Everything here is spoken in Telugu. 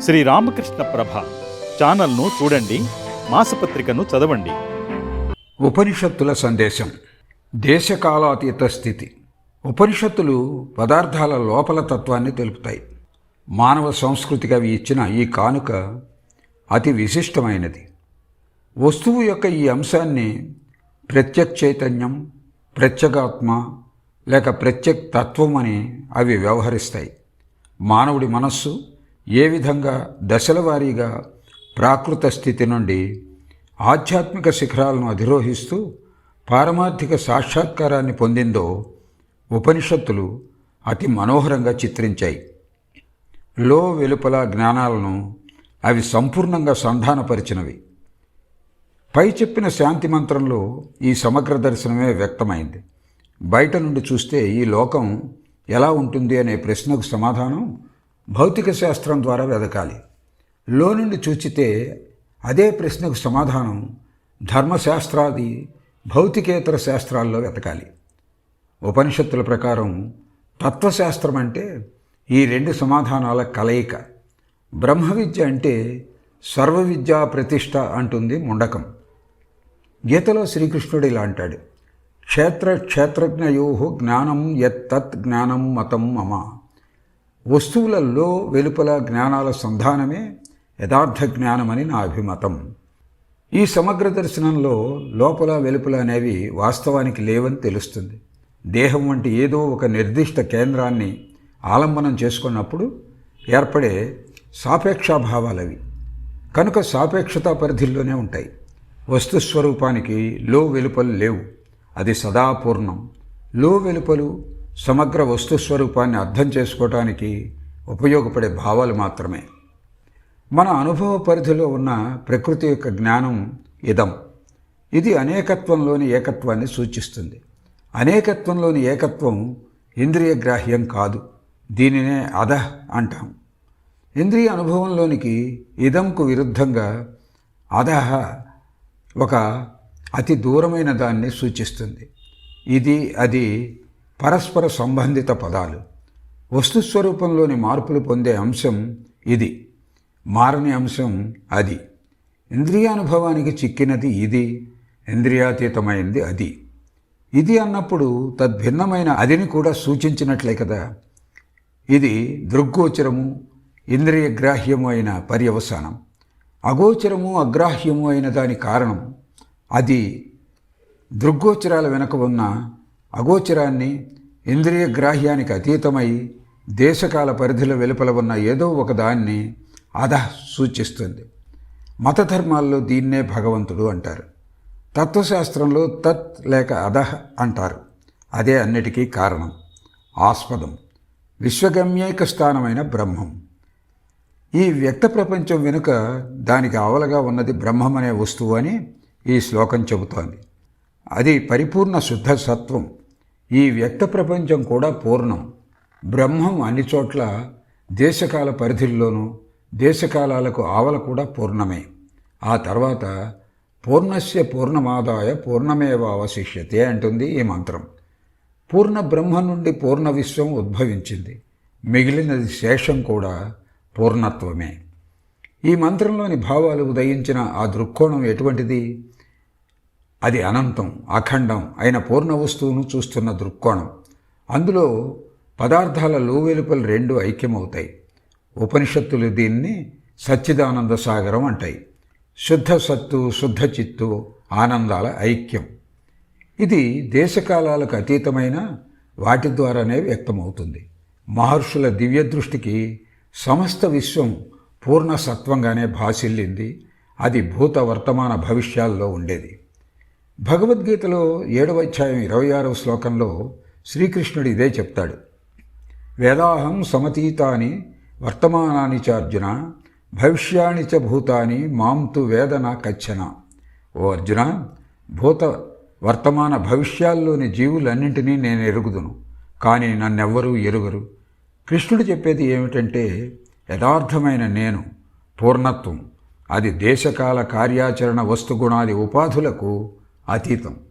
శ్రీ రామకృష్ణ ప్రభ ఛానల్ను చూడండి మాసపత్రికను చదవండి. ఉపనిషత్తుల సందేశం. దేశకాలాతీత స్థితి. ఉపనిషత్తులు పదార్థాల లోపల తత్వాన్ని తెలుపుతాయి. మానవ సంస్కృతికి అవి ఇచ్చిన ఈ కానుక అతి విశిష్టమైనది. వస్తువు యొక్క ఈ అంశాన్ని ప్రత్యక్ చైతన్యం ప్రత్యేగాత్మ లేక ప్రత్యక్ తత్వం అని అవి వ్యవహరిస్తాయి. మానవుడి మనస్సు ఏ విధంగా దశల వారీగా ప్రాకృత స్థితి నుండి ఆధ్యాత్మిక శిఖరాలను అధిరోహిస్తూ పారమార్థిక సాక్షాత్కారాన్ని పొందిందో ఉపనిషత్తులు అతి మనోహరంగా చిత్రించాయి. లో వెలుపల జ్ఞానాలను అవి సంపూర్ణంగా సంధానపరిచినవి. పై చెప్పిన శాంతి మంత్రంలో ఈ సమగ్ర దర్శనమే వ్యక్తమైంది. బయట నుండి చూస్తే ఈ లోకం ఎలా ఉంటుంది అనే ప్రశ్నకు సమాధానం భౌతిక శాస్త్రం ద్వారా వెదకాలి. లో నుండి చూచితే అదే ప్రశ్నకు సమాధానం ధర్మశాస్త్రాది భౌతికేతర శాస్త్రాల్లో వెతకాలి. ఉపనిషత్తుల ప్రకారం తత్వశాస్త్రం అంటే ఈ రెండు సమాధానాల కలయిక. బ్రహ్మ విద్య అంటే సర్వ విద్యా ప్రతిష్ట అంటుంది ముండకం. గీతలో శ్రీకృష్ణుడు ఇలా అంటాడు క్షేత్ర క్షేత్రజ్ఞయో జ్ఞానం యత్తత్ జ్ఞానం మతం మమ. వస్తువులలో వెలుపల జ్ఞానాల సంధానమే యథార్థ జ్ఞానమని నా అభిమతం. ఈ సమగ్ర దర్శనంలో లోపల వెలుపల అనేవి వాస్తవానికి లేవని తెలుస్తుంది. దేహం వంటి ఏదో ఒక నిర్దిష్ట కేంద్రాన్ని ఆలంబనం చేసుకున్నప్పుడు ఏర్పడే సాపేక్షాభావాలవి కనుక సాపేక్షతా పరిధిలోనే ఉంటాయి. వస్తుస్వరూపానికి లో వెలుపలు లేవు. అది సదా పూర్ణం. లో వెలుపలు సమగ్ర వస్తుస్వరూపాన్ని అర్థం చేసుకోవటానికి ఉపయోగపడే భావాలు మాత్రమే. మన అనుభవ పరిధిలో ఉన్న ప్రకృతి యొక్క జ్ఞానం ఇదం. ఇది అనేకత్వంలోని ఏకత్వాన్ని సూచిస్తుంది. అనేకత్వంలోని ఏకత్వం ఇంద్రియ గ్రాహ్యం కాదు. దీనినే అధః అంటాం. ఇంద్రియ అనుభవంలోనికి ఇదంకు విరుద్ధంగా అధహ ఒక అతి దూరమైన దాన్ని సూచిస్తుంది. ఇది అది పరస్పర సంబంధిత పదాలు. వస్తుస్వరూపంలోని మార్పులు పొందే అంశం ఇది. మారని అంశం అది. ఇంద్రియానుభవానికి చిక్కినది ఇది. ఇంద్రియాతీతమైంది అది. ఇది అన్నప్పుడు తద్భిన్నమైన అదిని కూడా సూచించినట్లే కదా. ఇది దృగ్గోచరము ఇంద్రియగ్రాహ్యము అయిన పర్యవసానం. అగోచరము అగ్రాహ్యము అయిన దాని కారణం అది. దృగ్గోచరాల వెనుక ఉన్న అగోచరాన్ని ఇంద్రియ గ్రాహ్యానికి అతీతమై దేశకాల పరిధిలో వెలుపల ఉన్న ఏదో ఒక దాన్ని అధ సూచిస్తుంది. మత ధర్మాల్లో దీన్నే భగవంతుడు అంటారు. తత్వశాస్త్రంలో తత్ లేక అధహ అంటారు. అదే అన్నిటికీ కారణం. ఆస్పదం. విశ్వగమ్యేక స్థానమైన బ్రహ్మం. ఈ వ్యక్త ప్రపంచం వెనుక దానికి ఆవలగా ఉన్నది బ్రహ్మం అనే వస్తువు అని ఈ శ్లోకం చెబుతోంది. అది పరిపూర్ణ శుద్ధ సత్వం. ఈ వ్యక్త ప్రపంచం కూడా పూర్ణం. బ్రహ్మం అన్ని చోట్ల దేశకాల పరిధిల్లోనూ దేశకాలాలకు ఆవల కూడా పూర్ణమే. ఆ తర్వాత పూర్ణస్య పూర్ణమాదాయ పూర్ణమేవ అవశిష్యతే అంటుంది ఈ మంత్రం. పూర్ణ బ్రహ్మ నుండి పూర్ణ విశ్వం ఉద్భవించింది. మిగిలినది శేషం కూడా పూర్ణత్వమే. ఈ మంత్రంలోని భావాలు ఉదయించిన ఆ దృక్కోణం ఎటువంటిది? అది అనంతం అఖండం అయిన పూర్ణ వస్తువును చూస్తున్న దృక్కోణం. అందులో పదార్థాల లోవెలుపలు రెండు ఐక్యమవుతాయి. ఉపనిషత్తులు దీన్ని సచ్చిదానంద సాగరం అంటాయి. శుద్ధ సత్తు శుద్ధ చిత్తు ఆనందాల ఐక్యం. ఇది దేశకాలాలకు అతీతమైన వాటి ద్వారానే వ్యక్తమవుతుంది. మహర్షుల దివ్య దృష్టికి సమస్త విశ్వం పూర్ణ సత్వంగానే భాసిల్లింది. అది భూత వర్తమాన భవిష్యాల్లో ఉండేది. భగవద్గీతలో ఏడవ అధ్యాయం ఇరవై ఆరవ శ్లోకంలో శ్రీకృష్ణుడు ఇదే చెప్తాడు. వేదాహం సమతీతాని వర్తమానాని చ అర్జున చ భూతాని మాంతు వేదన కచ్చన. ఓ అర్జున భూత వర్తమాన భవిష్యాల్లోని జీవులన్నింటినీ నేను ఎరుగుదును కానీ నన్నెవ్వరూ ఎరుగరు. కృష్ణుడు చెప్పేది ఏమిటంటే యథార్థమైన నేను పూర్ణత్వం అది దేశకాల కార్యాచరణ వస్తుగుణాది ఉపాధులకు అతీతం.